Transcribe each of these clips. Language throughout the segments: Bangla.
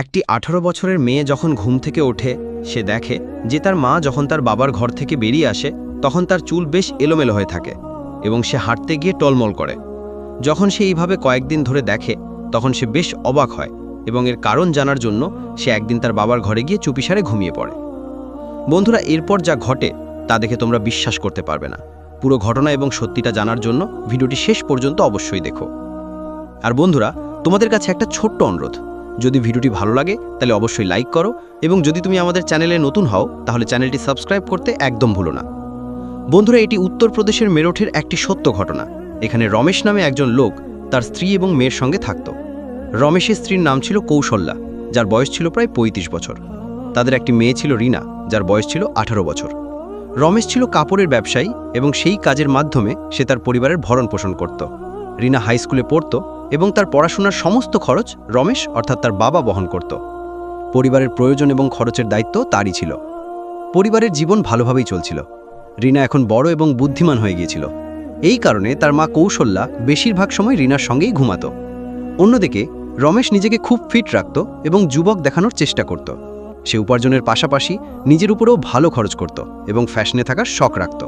একটি আঠারো বছরের মেয়ে যখন ঘুম থেকে ওঠে, সে দেখে যে তার মা যখন তার বাবার ঘর থেকে বেরিয়ে আসে, তখন তার চুল বেশ এলোমেলো হয়ে থাকে এবং সে হাঁটতে গিয়ে টলমল করে। যখন সে এইভাবে কয়েকদিন ধরে দেখে, তখন সে বেশ অবাক হয় এবং এর কারণ জানার জন্য সে একদিন তার বাবার ঘরে গিয়ে চুপিসারে ঘুমিয়ে পড়ে। বন্ধুরা, এরপর যা ঘটে, তা দেখে তোমরা বিশ্বাস করতে পারবে না। পুরো ঘটনা এবং সত্যিটা জানার জন্য ভিডিওটি শেষ পর্যন্ত অবশ্যই দেখো। আর বন্ধুরা, তোমাদের কাছে একটা ছোট্ট অনুরোধ। যদি ভিডিওটি ভালো লাগে, তাহলে অবশ্যই লাইক করো এবং যদি তুমি আমাদের চ্যানেলে নতুন হও, তাহলে চ্যানেলটি সাবস্ক্রাইব করতে একদম ভুলো না। বন্ধুরা, এটি উত্তরপ্রদেশের মেরঠের একটি সত্য ঘটনা। এখানে রমেশ নামে একজন লোক তার স্ত্রী এবং মেয়ের সঙ্গে থাকত। রমেশের স্ত্রীর নাম ছিল কৌশল্যা, যার বয়স ছিল প্রায় ৩৫ বছর। তাদের একটি মেয়ে ছিল রিনা, যার বয়স ছিল আঠারো বছর। রমেশ ছিল কাপড়ের ব্যবসায়ী এবং সেই কাজের মাধ্যমে সে তার পরিবারের ভরণ পোষণ করত। রিনা হাই স্কুলে পড়ত এবং তার পড়াশোনার সমস্ত খরচ রমেশ অর্থাৎ তার বাবা বহন করত। পরিবারের প্রয়োজন এবং খরচের দায়িত্ব তারই ছিল। পরিবারের জীবন ভালোভাবেই চলছিল। রিনা এখন বড় এবং বুদ্ধিমান হয়ে গিয়েছিল। এই কারণে তার মা কৌশল্যা বেশিরভাগ সময় রিনার সঙ্গেই ঘুমাত। অন্যদিকে, রমেশ নিজেকে খুব ফিট রাখত এবং যুবক দেখানোর চেষ্টা করত। সে উপার্জনের পাশাপাশি নিজের উপরেও ভালো খরচ করত এবং ফ্যাশনে থাকার শখ রাখত।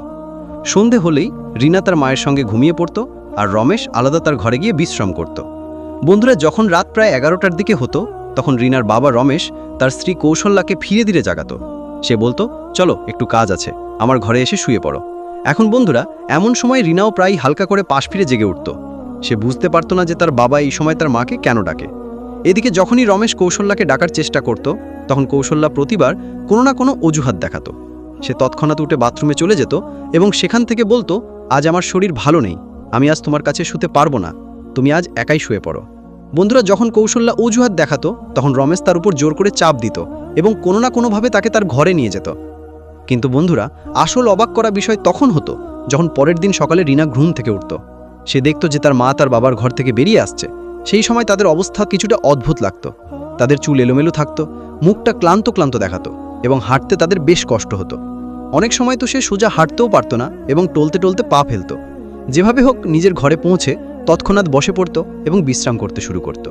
সন্ধে হলেই রিনা তার মায়ের সঙ্গে ঘুমিয়ে পড়ত আর রমেশ আলাদা তার ঘরে গিয়ে বিশ্রাম করত। বন্ধুরা, যখন রাত প্রায় এগারোটার দিকে হতো, তখন রিনার বাবা রমেশ তার স্ত্রী কৌশল্যাকে ফিরে ধীরে জাগাতো। সে বলতো, চলো, একটু কাজ আছে, আমার ঘরে এসে শুয়ে পড়ো। এখন বন্ধুরা, এমন সময় রিনাও প্রায় হালকা করে পাশ ফিরে জেগে উঠত। সে বুঝতে পারত না যে তার বাবা এই সময় তার মাকে কেন ডাকে। এদিকে যখনই রমেশ কৌশল্যাকে ডাকার চেষ্টা করত, তখন কৌশল্যা প্রতিবার কোনো না কোনো অজুহাত দেখাতো। সে তৎক্ষণাৎ উঠে বাথরুমে চলে যেত এবং সেখান থেকে বলতো, আজ আমার শরীর ভালো নেই। আমি আজ তোমার কাছে শুতে পারব না। তুমি আজ একাই শুয়ে পড়ো। বন্ধুরা, যখন কৌশল্যা অজুহাত দেখাতো, তখন রমেশ তার উপর জোর করে চাপ দিত এবং কোনো না কোনোভাবে তাকে তার ঘরে নিয়ে যেত। কিন্তু বন্ধুরা, আসল অবাক করা বিষয় তখন হতো, যখন পরের দিন সকালে রিনা ঘুম থেকে উঠত। সে দেখত যে তার মা তার বাবার ঘর থেকে বেরিয়ে আসছে। সেই সময় তাদের অবস্থা কিছুটা অদ্ভুত লাগতো। তাদের চুল এলোমেলো থাকতো, মুখটা ক্লান্ত ক্লান্ত দেখাতো এবং হাঁটতে তাদের বেশ কষ্ট হতো। অনেক সময় তো সে সোজা হাঁটতেও পারতো না এবং টলতে টলতে পা ফেলতো। যেভাবে হোক নিজের ঘরে পৌঁছে তৎক্ষণাৎ বসে পড়তো এবং বিশ্রাম করতে শুরু করত।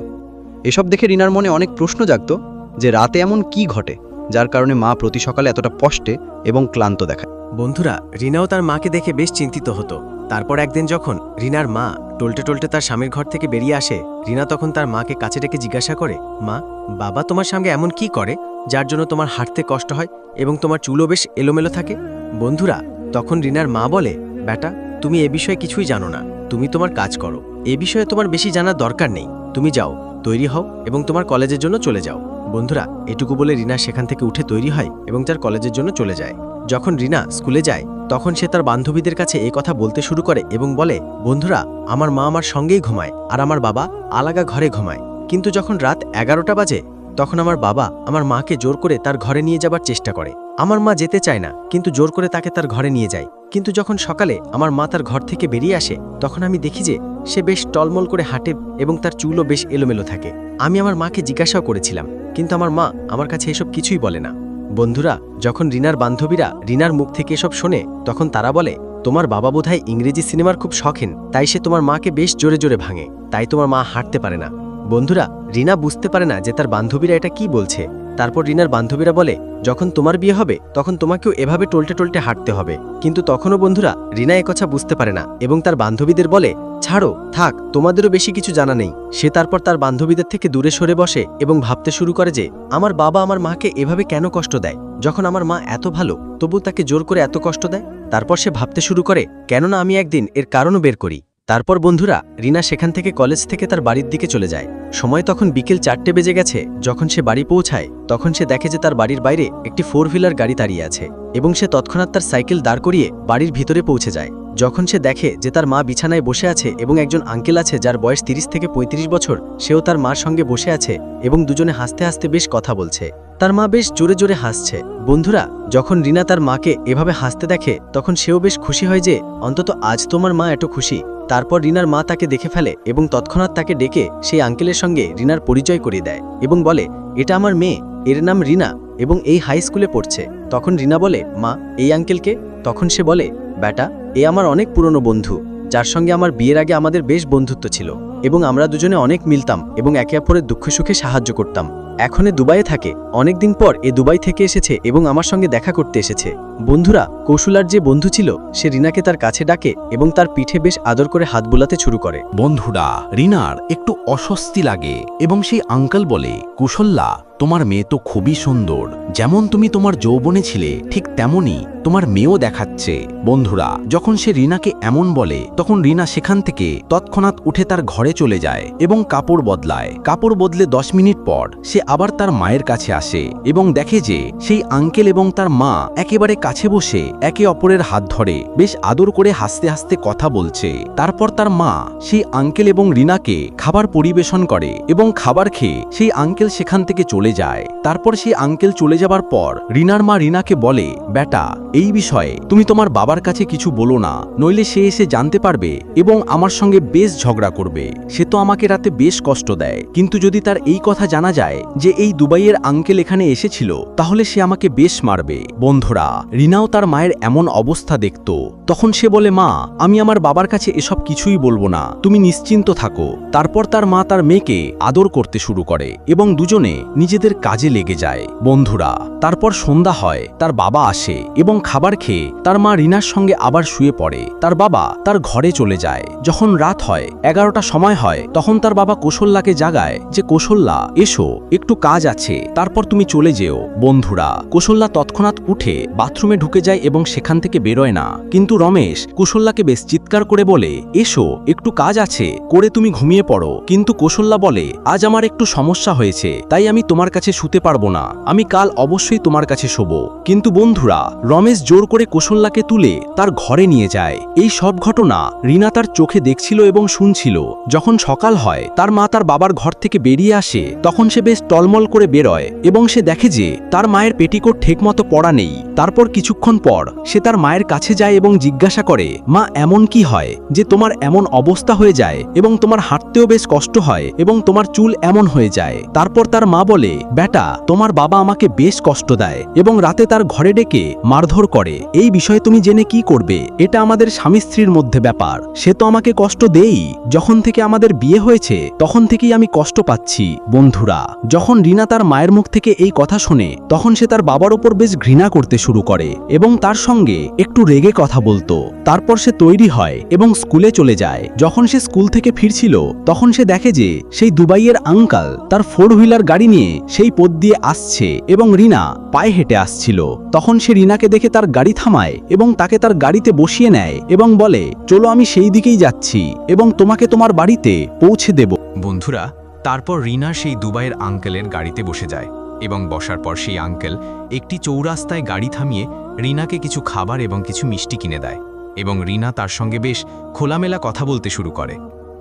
এসব দেখে রিনার মনে অনেক প্রশ্ন জাগতো যে রাতে এমন কি ঘটে, যার কারণে মা প্রতি সকালে এতটা কষ্টে এবং ক্লান্ত দেখায়। বন্ধুরা, রিনাও তার মাকে দেখে বেশ চিন্তিত হতো। তারপর একদিন যখন রিনার মা টলটে টলটে তার স্বামীর ঘর থেকে বেরিয়ে আসে, রিনা তখন তার মাকে কাছে ডেকে জিজ্ঞাসা করে, মা, বাবা তোমার সঙ্গে এমন কি করে, যার জন্য তোমার হাঁটতে কষ্ট হয় এবং তোমার চুলও বেশ এলোমেলো থাকে? বন্ধুরা, তখন রিনার মা বলে বেটা তুমি এ বিষয়ে কিছুই জানো না। তুমি তোমার কাজ করো। এ বিষয়ে তোমার বেশি জানার দরকার নেই। তুমি যাও, তৈরি হও এবং তোমার কলেজের জন্য চলে যাও। বন্ধুরা, এটুকু বলে রিনা সেখান থেকে উঠে তৈরি হয় এবং তার কলেজের জন্য চলে যায়। যখন রিনা স্কুলে যায়, তখন সে তার বান্ধবীদের কাছে এই কথা বলতে শুরু করে এবং বলে, বন্ধুরা, আমার মা আমার সঙ্গেই ঘুমায় আর আমার বাবা আলাদা ঘরে ঘুমায়। কিন্তু যখন রাত এগারোটা বাজে তখন আমার বাবা আমার মাকে জোর করে তার ঘরে নিয়ে যাবার চেষ্টা করে। আমার মা যেতে চায় না, কিন্তু জোর করে তাকে তার ঘরে নিয়ে যায়। কিন্তু যখন সকালে আমার মা তার ঘর থেকে বেরিয়ে আসে, তখন আমি দেখি যে সে বেশ টলমল করে হাঁটে এবং তার চুলও বেশ এলোমেলো থাকে। আমি আমার মাকে জিজ্ঞাসাও করেছিলাম, কিন্তু আমার মা আমার কাছে এসব কিছুই বলে না। বন্ধুরা, যখন রিনার বান্ধবীরা রিনার মুখ থেকে এসব শোনে, তখন তারা বলে, তোমার বাবা বোধহয় ইংরেজি সিনেমার খুব শখেন, তাই সে তোমার মাকে বেশ জোরে জোরে ভাঙে, তাই তোমার মা হাঁটতে পারে না। বন্ধুরা, রিনা বুঝতে পারে না যে তার বান্ধবীরা এটা কি বলছে। তারপর রিনার বান্ধবীরা বলে, যখন তোমার বিয়ে হবে, তখন তোমাকেও এভাবে টলটে টলটে হাঁটতে হবে। কিন্তু তখনও বন্ধুরা, রিনা একথা বুঝতে পারে না এবং তার বান্ধবীদের বলে, ছাড়ো, থাক, তোমাদেরও বেশি কিছু জানা নেই। সে তারপর তার বান্ধবীদের থেকে দূরে সরে বসে এবং ভাবতে শুরু করে যে, আমার বাবা আমার মাকে এভাবে কেন কষ্ট দেয়? যখন আমার মা এত ভালো, তবু তাকে জোর করে এত কষ্ট দেয়? তারপর সে ভাবতে শুরু করে, কেননা আমি একদিন এর কারণও বের করি। তারপর বন্ধুরা, রিনা সেখান থেকে কলেজ থেকে তার বাড়ির দিকে চলে যায়। সময় তখন বিকেল চারটে বেজে গেছে, যখন সে বাড়ি পৌঁছায়, তখন সে দেখে যে তার বাড়ির বাইরে একটি ফোর হুইলার গাড়ি দাঁড়িয়ে আছে এবং সে তৎক্ষণাৎ তার সাইকেল দাঁড় করিয়ে বাড়ির ভিতরে পৌঁছে যায়। যখন সে দেখে যে তার মা বিছানায় বসে আছে এবং একজন আঙ্কেল আছে যার বয়স তিরিশ থেকে ৩৫ বছর, সেও তার মার সঙ্গে বসে আছে এবং দুজনে হাসতে হাসতে বেশ কথা বলছে। তার মা বেশ জোরে জোরে হাসছে। বন্ধুরা, যখন রিনা তার মাকে এভাবে হাসতে দেখে, তখন সেও বেশ খুশি হয় যে, অন্তত আজ তোমার মা এত খুশি। তারপর রিনার মা তাকে দেখে ফেলে এবং তৎক্ষণাৎ তাকে ডেকে সেই আঙ্কেলের সঙ্গে রিনার পরিচয় করিয়ে দেয় এবং বলে, এটা আমার মেয়ে, এর নাম রিনা এবং এই হাই স্কুলে পড়ছে। তখন রিনা বলে, মা, এই আঙ্কেলকে? তখন সে বলে, ব্যাটা, এ আমার অনেক পুরনো বন্ধু, যার সঙ্গে আমার বিয়ের আগে আমাদের বেশ বন্ধুত্ব ছিল এবং আমরা দুজনে অনেক মিলতাম এবং একে অপরের দুঃখ সুখে সাহায্য করতাম। এখন দুবাইয়ে থাকে। অনেকদিন পর এ দুবাই থেকে এসেছে এবং আমার সঙ্গে দেখা করতে এসেছে। বন্ধুরা, কৌশুলার যে বন্ধু ছিল, সে রিনাকে তার কাছে ডাকে এবং তার পিঠে বেশ আদর করে হাত বুলাতে শুরু করে। বন্ধুরা, রিনার একটু অস্বস্তি লাগে এবং সেই আঙ্কেল বলে কুশল্যা তোমার মেয়ে তো খুবই সুন্দর। যেমন তুমি তোমার যৌবনে ছিলে, ঠিক তেমনই তোমার মেয়েও দেখাচ্ছে। বন্ধুরা, যখন সে রিনাকে এমন বলে, তখন রিনা সেখান থেকে তৎক্ষণাৎ উঠে তার ঘরে চলে যায় এবং কাপড় বদলায়। কাপড় বদলে দশ মিনিট পর সে আবার তার মায়ের কাছে আসে এবং দেখে যে সেই আঙ্কেল এবং তার মা একেবারে কাছে বসে একে অপরের হাত ধরে, বেশ আদর করে হাসতে হাসতে কথা বলছে। তারপর তার মা সেই আঙ্কেল এবং রিনাকে খাবার পরিবেশন করে এবং খাবার খেয়ে সেই আঙ্কেল সেখান থেকে চলে যায়। তারপর সেই আঙ্কেল চলে যাবার পর রিনার মা রিনাকে বলে, বেটা এই বিষয়ে তুমি তোমার বাবার কাছে কিছু বলো না, নইলে সে এসে জানতে পারবে এবং আমার সঙ্গে বেশ ঝগড়া করবে। সে তো আমাকে রাতে বেশ কষ্ট দেয়। কিন্তু যদি তার এই কথা জানা যায় যে এই দুবাইয়ের আঙ্কেল এখানে এসেছিল, তাহলে সে আমাকে বেশ মারবে। বন্ধুরা, রিনাও তার মায়ের এমন অবস্থা দেখত। তখন সে বলে, মা, আমি আমার বাবার কাছে এসব কিছুই বলব না। তুমি নিশ্চিন্ত থাকো। তারপর তার মা তার মেয়েকে আদর করতে শুরু করে এবং দুজনে নিজেদের কাজে লেগে যায়। বন্ধুরা, তারপর সন্ধ্যা হয়, তার বাবা আসে এবং খাবার খেয়ে তার মা রিনার সঙ্গে আবার শুয়ে পড়ে। তার বাবা তার ঘরে চলে যায়। যখন রাত হয়, এগারোটা সময় হয়, তখন তার বাবা কৌশল্যাকে জাগায় যে, কৌশল্যা, এসো, একটু কাজ আছে। তারপর তুমি চলে যেও। বন্ধুরা, কৌশল্যা তৎক্ষণাৎ উঠে বাথরুমে ঢুকে যায় এবং সেখান থেকে বেরোয় না। কিন্তু রমেশ কুশল্যাকে বেশ চিৎকার করে বলে, এসো, একটু কাজ আছে, করে তুমি ঘুমিয়ে পড়ো। কিন্তু কৌশল্যা বলে, আজ আমার একটু সমস্যা হয়েছে, তাই আমি তোমার কাছে শুতে পারব না। আমি কাল অবশ্যই তোমার কাছে শোবো। কিন্তু বন্ধুরা, রমেশ জোর করে কৌশল্যাকে তুলে তার ঘরে নিয়ে যায়। এই সব ঘটনা রিনা তার চোখে দেখছিল এবং শুনছিল। যখন সকাল হয়, তার মা তার বাবার ঘর থেকে বেরিয়ে আসে, তখন সে বেশ টলমল করে বেরোয় এবং সে দেখে যে তার মায়ের পেটিকোট ঠিকমতো পড়া নেই। তারপর কিছুক্ষণ পর সে তার মায়ের কাছে যায় এবং জিজ্ঞাসা করে, মা, এমন কি হয় যে তোমার এমন অবস্থা হয়ে যায় এবং তোমার হাঁটতেও বেশ কষ্ট হয় এবং তোমার চুল এমন হয়ে যায়? তারপর তার মা বলে বেটা তোমার বাবা আমাকে বেশ কষ্ট দেয় এবং রাতে তার ঘরে ডেকে মারধর করে, এই বিষয়ে তুমি জেনে কি করবে? এটা আমাদের স্বামী স্ত্রীর মধ্যে ব্যাপার। সে তো আমাকে কষ্ট দেই। যখন থেকে আমাদের বিয়ে হয়েছে, তখন থেকেই আমি কষ্ট পাচ্ছি। বন্ধুরা, যখন রিনা তার মায়ের মুখ থেকে এই কথা শোনে, তখন সে তার বাবার ওপর বেশ ঘৃণা করতে শুরু করে এবং তার সঙ্গে একটু রেগে কথা বলতো। তারপর সে তৈরি হয় এবং স্কুলে চলে যায়। যখন সে স্কুল থেকে ফিরছিল, তখন সে দেখে যে সেই দুবাইয়ের আঙ্কাল তার ফোর হুইলার গাড়ি নিয়ে সেই পথ দিয়ে আসছে এবং রিনা পায়ে হেঁটে আসছিল। তখন সে রিনাকে দেখে তার গাড়ি থামায় এবং তাকে তার গাড়িতে বসিয়ে নেয় এবং বলে, চলো আমি সেই দিকেই যাচ্ছি এবং তোমাকে তোমার বাড়িতে পৌঁছে দেব। বন্ধুরা, তারপর রিনা সেই দুবাইয়ের আঙ্কেলের গাড়িতে বসে যায় এবং বসার পর সেই আঙ্কেল একটি চৌরাস্তায় গাড়ি থামিয়ে রিনাকে কিছু খাবার এবং কিছু মিষ্টি কিনে দেয় এবং রিনা তার সঙ্গে বেশ খোলামেলা কথা বলতে শুরু করে।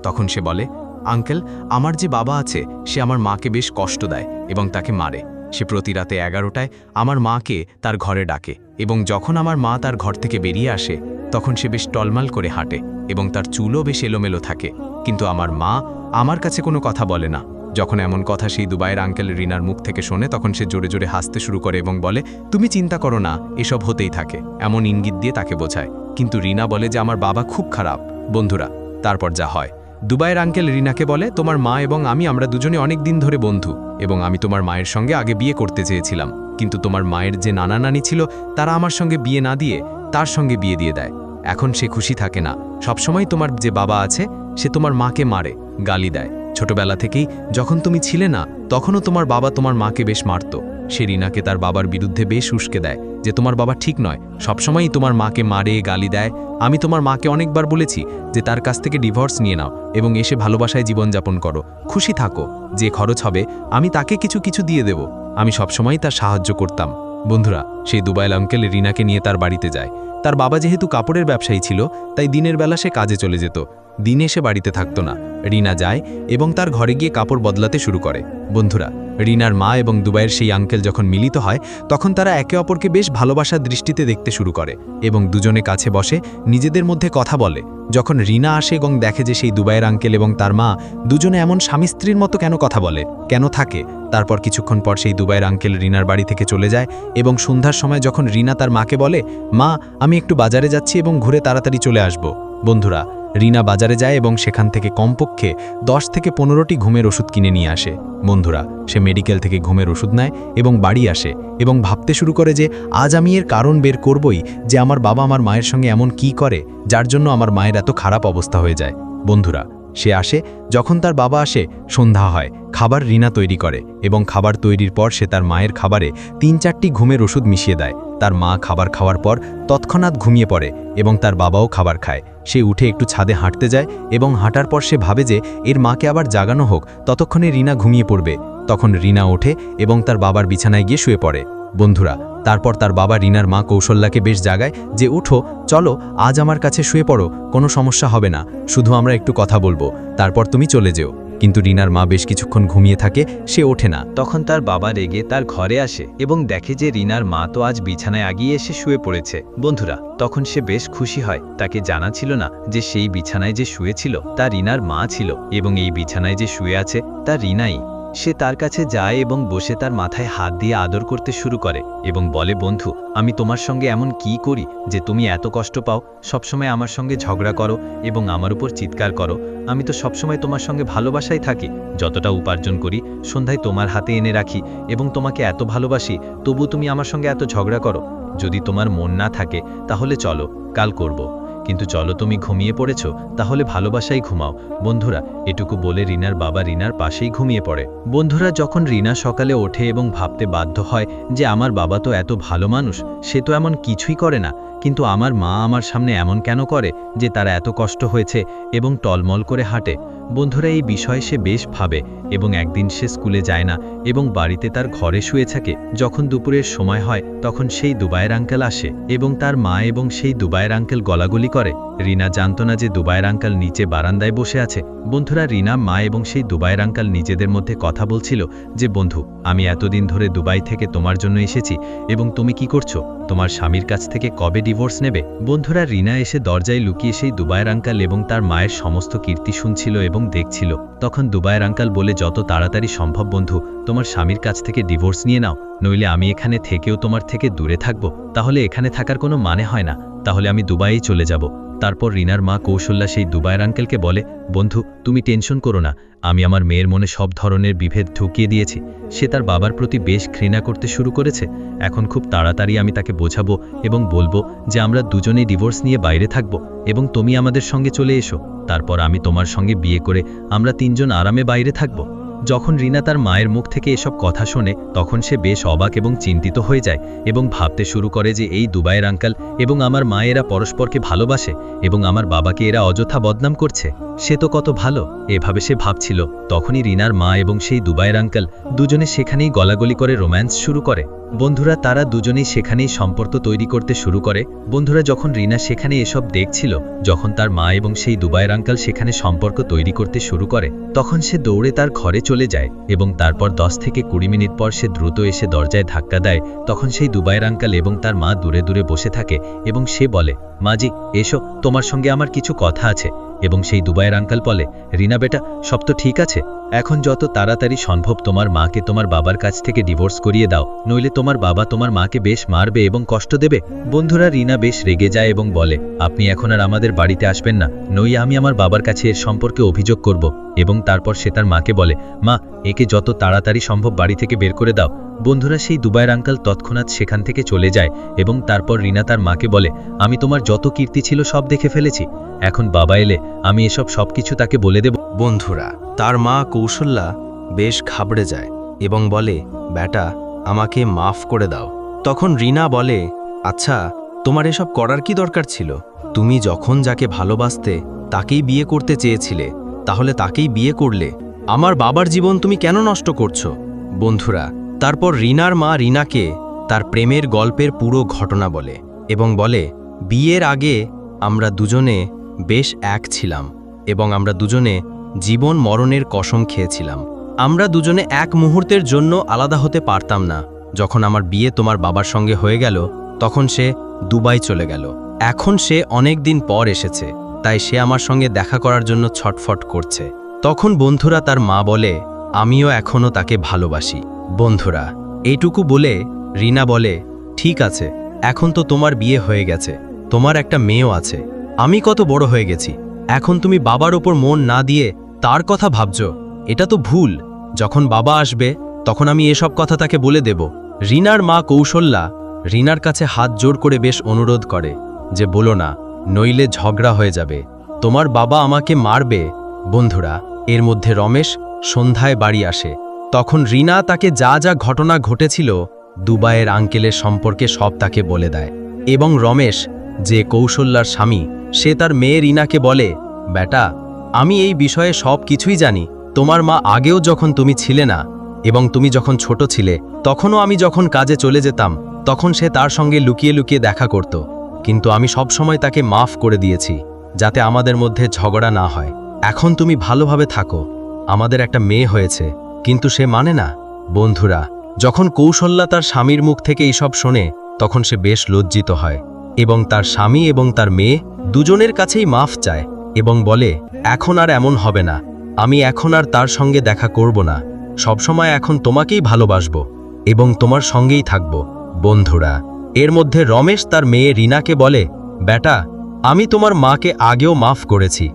তখন সে বলে, আঙ্কেল, আমার যে বাবা আছে, সে আমার মাকে বেশ কষ্ট দেয় এবং তাকে মারে। সে প্রতি রাতে এগারোটায় আমার মাকে তার ঘরে ডাকে এবং যখন আমার মা তার ঘর থেকে বেরিয়ে আসে, তখন সে বেশ টলমাল করে হাঁটে এবং তার চুলও বেশ এলোমেলো থাকে। কিন্তু আমার মা আমার কাছে কোনো কথা বলে না। যখন এমন কথা সেই দুবাইয়ের আঙ্কেল রিনার মুখ থেকে শোনে, তখন সে জোরে জোরে হাসতে শুরু করে এবং বলে, তুমি চিন্তা করো না, এসব হতেই থাকে। এমন ইঙ্গিত দিয়ে তাকে বোঝায়। কিন্তু রিনা বলে যে আমার বাবা খুব খারাপ। বন্ধুরা, তারপর যা হয়। দুবাইয়ের আঙ্কেল রিনাকে বলে, তোমার মা এবং আমি আমরা দুজনে অনেক দিন ধরে বন্ধু এবং আমি তোমার মায়ের সঙ্গে আগে বিয়ে করতে চেয়েছিলাম। কিন্তু তোমার মায়ের যে নানা নানি ছিল, তারা আমার সঙ্গে বিয়ে না দিয়ে তার সঙ্গে বিয়ে দিয়ে দেয়। এখন সে খুশি থাকে না। সবসময় তোমার যে বাবা আছে, সে তোমার মাকে মারে, গালি দেয়। ছোটবেলা থেকেই যখন তুমি ছিলে না, তখনও তোমার বাবা তোমার মাকে বেশ মারত। সে রিনাকে তার বাবার বিরুদ্ধে বেশ উস্কে দেয় যে তোমার বাবা ঠিক নয়, সবসময়ই তোমার মাকে মারে, গালি দেয়। আমি তোমার মাকে অনেকবার বলেছি যে তার কাছ থেকে ডিভোর্স নিয়ে নাও এবং এসে ভালোবাসায় জীবনযাপন করো। খুশি থাকো, যে খরচ হবে, আমি তাকে কিছু কিছু দিয়ে দেব। আমি সবসময়ই তার সাহায্য করতাম। বন্ধুরা, সেই দুবাইল আঙ্কেল রিনাকে নিয়ে তার বাড়িতে যায়। তার বাবা যেহেতু কাপড়ের ব্যবসায়ী ছিল, তাই দিনের বেলা সে কাজে চলে যেত। দিনে সে বাড়িতে থাকতো না। রিনা যায় এবং তার ঘরে গিয়ে কাপড় বদলাতে শুরু করে। বন্ধুরা, রিনার মা এবং দুবাইয়ের সেই আঙ্কেল যখন মিলিত হয়, তখন তারা একে অপরকে বেশ ভালোবাসার দৃষ্টিতে দেখতে শুরু করে এবং দুজনে কাছে বসে নিজেদের মধ্যে কথা বলে। যখন রিনা আসে এবং দেখে যে সেই দুবাইয়ের আঙ্কেল এবং তার মা দুজনে এমন স্বামী স্ত্রীর মতো কেন কথা বলে, কেন থাকে, তারপর কিছুক্ষণ পর সেই দুবাইয়ের আঙ্কেল রিনার বাড়ি থেকে চলে যায় এবং সন্ধ্যার সময় যখন রিনা তার মাকে বলে, মা, আমি একটু বাজারে যাচ্ছি এবং ঘুরে তাড়াতাড়ি চলে আসব। বন্ধুরা রিনা বাজারে যায় এবং সেখান থেকে কমপক্ষে দশ থেকে পনেরোটি ঘুমের ওষুধ কিনে নিয়ে আসে। বন্ধুরা, সে মেডিকেল থেকে ঘুমের ওষুধ নেয় এবং বাড়ি আসে এবং ভাবতে শুরু করে যে, আজ আমি এর কারণ বের করবই যে আমার বাবা আমার মায়ের সঙ্গে এমন কি করে, যার জন্য আমার মায়ের এত খারাপ অবস্থা হয়ে যায়। বন্ধুরা সে আসে, যখন তার বাবা আসে, সন্ধ্যা হয়, খাবার রিনা তৈরি করে এবং খাবার তৈরির পর সে তার মায়ের খাবারে তিন চারটি ঘুমের ওষুধ মিশিয়ে দেয়। তার মা খাবার খাওয়ার পর তৎক্ষণাৎ ঘুমিয়ে পড়ে এবং তার বাবাও খাবার খায়। সে উঠে একটু ছাদে হাঁটতে যায় এবং হাঁটার পর সে ভাবে যে এর মাকে আবার জাগানো হোক, ততক্ষণে রিনা ঘুমিয়ে পড়বে। তখন রিনা ওঠে এবং তার বাবার বিছানায় গিয়ে শুয়ে পড়ে। বন্ধুরা তারপর তার বাবা রিনার মা কৌশল্যাকে বেশ জাগায় যে, উঠো, চলো, আজ আমার কাছে শুয়ে পড়ো, কোনো সমস্যা হবে না, শুধু আমরা একটু কথা বলব, তারপর তুমি চলে যেও। কিন্তু রিনার মা বেশ কিছুক্ষণ ঘুমিয়ে থাকে, সে ওঠে না। তখন তার বাবা রেগে তার ঘরে আসে এবং দেখে যে, রিনার মা তো আজ বিছানায় আগিয়ে এসে শুয়ে পড়েছে। বন্ধুরা, তখন সে বেশ খুশি হয়, তাকে জানা ছিল না যে, সেই বিছানায় যে শুয়েছিল, তা রিনার মা ছিল এবং এই বিছানায় যে শুয়ে আছে, তা রিনাই। সে তার কাছে যায় এবং বসে তার মাথায় হাত দিয়ে আদর করতে শুরু করে এবং বলে, বন্ধু, আমি তোমার সঙ্গে এমন কি করি যে তুমি এত কষ্ট পাও? সবসময় আমার সঙ্গে ঝগড়া করো এবং আমার উপর চিৎকার করো। আমি তো সবসময় তোমার সঙ্গে ভালোবাসাই থাকি। যতটা উপার্জন করি, সন্ধ্যায় তোমার হাতে এনে রাখি এবং তোমাকে এত ভালোবাসি, তবু তুমি আমার সঙ্গে এত ঝগড়া করো। যদি তোমার মন না থাকে, তাহলে চলো, কাল করব। কিন্তু চলো তুমি ঘুমিয়ে পড়েছ, তাহলে ভালোবাসাই ঘুমাও। বন্ধুরা, এটুকু বলে রিনার বাবা রিনার পাশেই ঘুমিয়ে পড়ে। বন্ধুরা, যখন রিনা সকালে ওঠে এবং ভাবতে বাধ্য হয় যে আমার বাবা তো এত ভালো মানুষ, সে তো এমন কিছুই করে না। কিন্তু আমার মা আমার সামনে এমন কেন করে যে তারা এত কষ্ট হয়েছে এবং টলমল করে হাঁটে? বন্ধুরা, এই বিষয়ে সে বেশ ভাবে এবং একদিন সে স্কুলে যায় না এবং বাড়িতে তার ঘরে শুয়ে থাকে। যখন দুপুরের সময় হয়, তখন সেই দুবাইয়ের আঙ্কেল আসে এবং তার মা এবং সেই দুবাইয়ের আঙ্কেল গলাগলি করে। রিনা জানত না যে দুবাইয়ের আঙ্কেল নিচে বারান্দায় বসে আছে। বন্ধুরা, রিনা মা এবং সেই দুবাইয়ের আঙ্কেল নিজেদের মধ্যে কথা বলছিল যে, বন্ধু, আমি এতদিন ধরে দুবাই থেকে তোমার জন্য এসেছি এবং তুমি কি করছ? তোমার স্বামীর কাছ থেকে কবে ডিভোর্স নেবে? বন্ধুরা, রিনা এসে দরজায় লুকিয়ে সেই দুবাইয়ের আঙ্কাল এবং তার মায়ের সমস্ত কীর্তি শুনছিল এবং দেখছিল। তখন দুবাইয়ের আঙ্কাল বলে, যত তাড়াতাড়ি সম্ভব, বন্ধু, তোমার স্বামীর কাছ থেকে ডিভোর্স নিয়ে নাও, নইলে আমি এখানে থেকেও তোমার থেকে দূরে থাকব। তাহলে এখানে থাকার কোনো মানে হয় না। তাহলে আমি দুবাইই চলে যাব। তারপর রিনার মা কৌশল্যা সেই দুবাইয়ের আঙ্কেলকে বলে, বন্ধু, তুমি টেনশন করো না, আমি আমার মেয়ের মনে সব ধরনের বিভেদ ঢুকিয়ে দিয়েছি। সে তার বাবার প্রতি বেশ ঘৃণা করতে শুরু করেছে। এখন খুব তাড়াতাড়ি আমি তাকে বোঝাবো এবং বলব যে আমরা দুজনেই ডিভোর্স নিয়ে বাইরে থাকব এবং তুমি আমাদের সঙ্গে চলে এসো। তারপর আমি তোমার সঙ্গে বিয়ে করে আমরা তিনজন আরামে বাইরে থাকব। যখন রিনা তার মায়ের মুখ থেকে এসব কথা শোনে, তখন সে বেশ অবাক এবং চিন্তিত হয়ে যায় এবং ভাবতে শুরু করে যে এই দুবাইয়ের আঙ্কাল এবং আমার মায়েরা পরস্পরকে ভালোবাসে এবং আমার বাবাকে এরা অযথা বদনাম করছে। সে তো কত ভালো, এভাবে সে ভাবছিল। তখনই রিনার মা এবং সেই দুবাইয়ের আঙ্কাল দুজনে সেখানেই গলাগলি করে রোম্যান্স শুরু করে। বন্ধুরা, তারা দুজনেই সেখানেই সম্পর্ক তৈরি করতে শুরু করে। বন্ধুরা, যখন রিনা সেখানে এসব দেখছিল, যখন তার মা এবং সেই দুবাইয়ের আঙ্কাল সেখানে সম্পর্ক তৈরি করতে শুরু করে, তখন সে দৌড়ে তার ঘরে চলে যায় এবং তারপর দশ থেকে কুড়ি মিনিট পর সে দ্রুত এসে দরজায় ধাক্কা দেয়। তখন সেই দুবাইয়ের আঙ্কাল এবং তার মা দূরে দূরে বসে থাকে এবং সে বলে মাজি এসো, তোমার সঙ্গে আমার কিছু কথা আছে। এবং সেই দুবাইয়ের আঙ্কাল বলে, রিনা বেটা, সব তো ঠিক আছে। এখন যত তাড়াতাড়ি সম্ভব তোমার মাকে তোমার বাবার কাছ থেকে ডিভোর্স করিয়ে দাও, নইলে তোমার বাবা তোমার মাকে বেশ মারবে এবং কষ্ট দেবে। বন্ধুরা, রিনা বেশ রেগে যায় এবং বলে, আপনি এখন আর আমাদের বাড়িতে আসবেন না নই আমি আমার বাবার কাছে এর সম্পর্কে অভিযোগ করব। এবং তারপর সে তার মাকে বলে, মা, একে যত তাড়াতাড়ি সম্ভব বাড়ি থেকে বের করে দাও। বন্ধুরা, সেই দুবাইয়ের আঙ্কাল তৎক্ষণাৎ সেখান থেকে চলে যায় এবং তারপর রিনা তার মাকে বলে, আমি তোমার যত কীর্তি ছিল সব দেখে ফেলেছি। এখন বাবা এলে, আমি এসব সবকিছু তাকে বলে দেব। বন্ধুরা, তার মা কৌশল্যা বেশ ঘাবড়ে যায় এবং বলে বেটা আমাকে মাফ করে দাও। তখন রিনা বলে আচ্ছা তোমার এসব করার কি দরকার ছিল? তুমি যখন যাকে ভালোবাসতে তাকেই বিয়ে করতে চেয়েছিলে, তাহলে তাকেই বিয়ে করলে। আমার বাবার জীবন তুমি কেন নষ্ট করছ? বন্ধুরা, তারপর রিনার মা রিনাকে তার প্রেমের গল্পের পুরো ঘটনা বলে এবং বলে, বিয়ের আগে আমরা দুজনে বেশ এক ছিলাম এবং আমরা দুজনে জীবন মরণের কসম খেয়েছিলাম। আমরা দুজনে এক মুহূর্তের জন্য আলাদা হতে পারতাম না। যখন আমার বিয়ে তোমার বাবার সঙ্গে হয়ে গেল, তখন সে দুবাই চলে গেল। এখন সে অনেক দিন পর এসেছে, তাই সে আমার সঙ্গে দেখা করার জন্য ছটফট করছে। তখন বন্ধুরা তার মা বলে, আমিও এখনও তাকে ভালোবাসি। বন্ধুরা, এইটুকু বলে রিনা বলে, ঠিক আছে, এখন তো তোমার বিয়ে হয়ে গেছে, তোমার একটা মেয়েও আছে। আমি কত বড় হয়ে গেছি, এখন তুমি বাবার ওপর মন না দিয়ে তার কথা ভাবছ, এটা তো ভুল। যখন বাবা আসবে, তখন আমি এসব কথা তাকে বলে দেব। রিনার মা কৌশল্যা রিনার কাছে হাত জোর করে বেশ অনুরোধ করে যে, বলো না, নইলে ঝগড়া হয়ে যাবে। তোমার বাবা আমাকে মারবে। বন্ধুরা, এর মধ্যে রমেশ সন্ধ্যায় বাড়ি আসে। তখন রিনা তাকে যা যা ঘটনা ঘটেছিল দুবাইয়ের আঙ্কেলের সম্পর্কে সব তাকে বলে দেয়। এবং রমেশ যে কৌশল্যার স্বামী, সে তার মেয়ে রিনাকে বলে বেটা আমি এই বিষয়ে সব কিছুই জানি। তোমার মা আগেও যখন তুমি ছিলে না, এবং তুমি যখন ছোট ছিলে, তখনও আমি যখন কাজে চলে যেতাম, তখন সে তার সঙ্গে লুকিয়ে লুকিয়ে দেখা করত। কিন্তু আমি সব সময় তাকে মাফ করে দিয়েছি, যাতে আমাদের মধ্যে ঝগড়া না হয়। এখন তুমি ভালোভাবে থাকো। আমাদের একটা মেয়ে হয়েছে, কিন্তু সে মানে না। বন্ধুরা, যখন কৌশল্যা তার স্বামীর মুখ থেকে এইসব শোনে, তখন সে বেশ লজ্জিত হয়। এবং তার স্বামী এবং তার মেয়ে দুজনের কাছেই মাফ চায়। এবং বলে, এখন আর এমন হবে না। আমি এখন আর তার সঙ্গে দেখা করব না। সবসময় এখন তোমাকেই ভালোবাসব এবং তোমার সঙ্গেই থাকব, বন্ধুরা। এর মধ্যে রমেশ তার মেয়ে রিনাকে বলে, বেটা, আমি তোমার মাকে আগেও মাফ করেছি,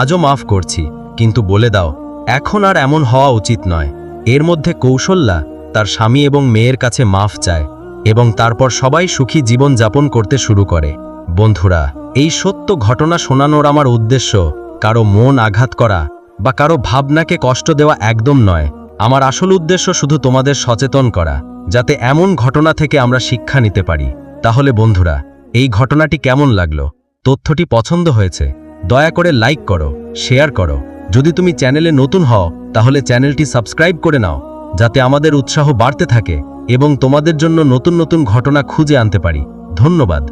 আজও মাফ করছি, কিন্তু বলে দাও, এখন আর এমন হওয়া উচিত নয়। এর মধ্যে কৌশল্যা তার স্বামী এবং মেয়ের কাছে মাফ চায় এবং তারপর সবাই সুখী জীবন যাপন করতে শুরু করে। বন্ধুরা এই সত্য ঘটনা শোনানোর আমার উদ্দেশ্য, কারও মন আঘাত করা বা কারও ভাবনাকে কষ্ট দেওয়া একদম নয়। আমার আসল উদ্দেশ্য শুধু তোমাদের সচেতন করা, যাতে এমন ঘটনা থেকে আমরা শিক্ষা নিতে পারি। তাহলে বন্ধুরা, এই ঘটনাটি কেমন লাগল? তথ্যটি পছন্দ হয়েছে? দয়া করে লাইক করো, শেয়ার করো। যদি তুমি চ্যানেলে নতুন হও, তাহলে চ্যানেলটি সাবস্ক্রাইব করে নাও, যাতে আমাদের উৎসাহ বাড়তে থাকে এবং তোমাদের জন্য নতুন নতুন ঘটনা খুঁজে আনতে পারি। ধন্যবাদ।